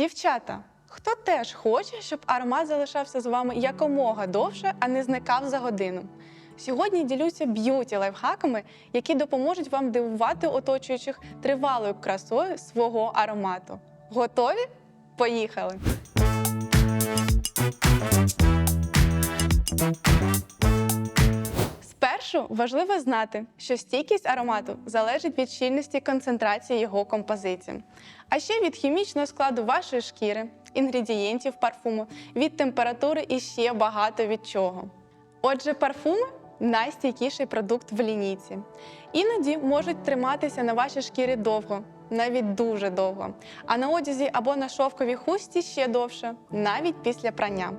Дівчата, хто теж хоче, щоб аромат залишався з вами якомога довше, а не зникав за годину? Сьогодні ділюся б'юті лайфхаками, які допоможуть вам дивувати оточуючих тривалою красою свого аромату. Готові? Поїхали! Спершу важливо знати, що стійкість аромату залежить від щільності концентрації його композиції, а ще від хімічного складу вашої шкіри, інгредієнтів парфуму, від температури і ще багато від чого. Отже, парфуми найстійкіший продукт в лінійці. Іноді можуть триматися на вашій шкірі довго, навіть дуже довго, а на одязі або на шовковій хусті ще довше, навіть після прання.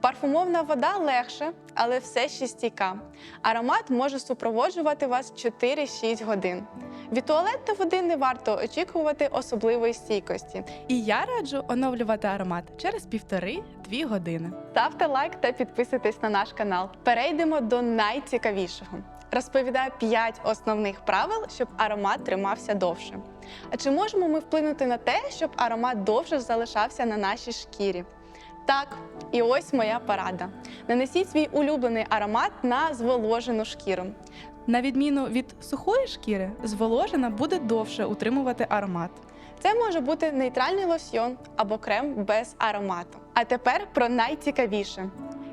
Парфумовна вода легше, але все ще стійка. Аромат може супроводжувати вас 4-6 годин. Від туалетної води не варто очікувати особливої стійкості. І я раджу оновлювати аромат через півтори-дві години. Ставте лайк та підписуйтесь на наш канал. Перейдемо до найцікавішого. Розповідаю 5 основних правил, щоб аромат тримався довше. А чи можемо ми вплинути на те, щоб аромат довше залишався на нашій шкірі? Так, і ось моя порада. Нанесіть свій улюблений аромат на зволожену шкіру. На відміну від сухої шкіри, зволожена буде довше утримувати аромат. Це може бути нейтральний лосьйон або крем без аромату. А тепер про найцікавіше: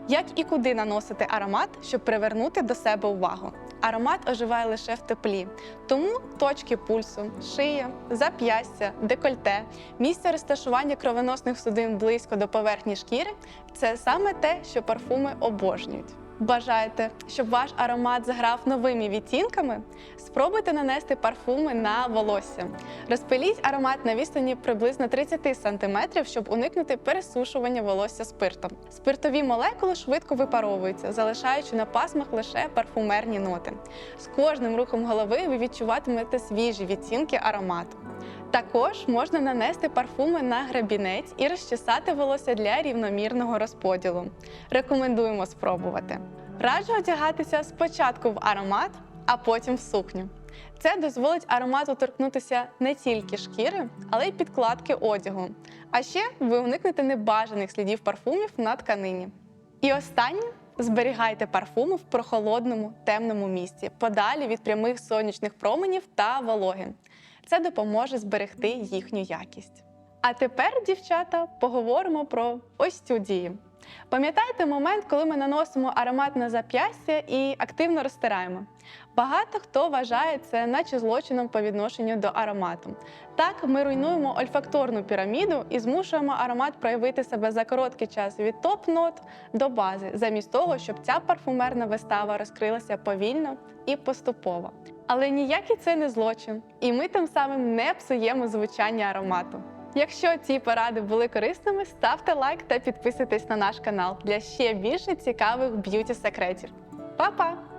як і куди наносити аромат, щоб привернути до себе увагу. Аромат оживає лише в теплі, тому точки пульсу, шия, зап'ястя, декольте, місце розташування кровоносних судин близько до поверхні шкіри це саме те, що парфуми обожнюють. Бажаєте, щоб ваш аромат заграв новими відтінками? Спробуйте нанести парфуми на волосся. Розпиліть аромат на відстані приблизно 30 см, щоб уникнути пересушування волосся спиртом. Спиртові молекули швидко випаровуються, залишаючи на пасмах лише парфумерні ноти. З кожним рухом голови ви відчуватимете свіжі відтінки аромату. Також можна нанести парфуми на грабінець і розчесати волосся для рівномірного розподілу. Рекомендуємо спробувати. Раджу одягатися спочатку в аромат, а потім в сукню. Це дозволить аромату торкнутися не тільки шкіри, але й підкладки одягу. А ще ви уникнете небажаних слідів парфумів на тканині. І останнє зберігайте парфуми в прохолодному, темному місці, подалі від прямих сонячних променів та вологи. Це допоможе зберегти їхню якість. А тепер, дівчата, поговоримо про ось цю дію. Пам'ятаєте момент, коли ми наносимо аромат на зап'ястя і активно розтираємо? Багато хто вважає це, наче злочином по відношенню до аромату. Так, ми руйнуємо ольфакторну піраміду і змушуємо аромат проявити себе за короткий час від топ-нот до бази, замість того, щоб ця парфумерна вистава розкрилася повільно і поступово. Але ніякий це не злочин, і ми тим самим не псуємо звучання аромату. Якщо ці поради були корисними, ставте лайк та підписуйтесь на наш канал для ще більше цікавих б'юті секретів. Па-па!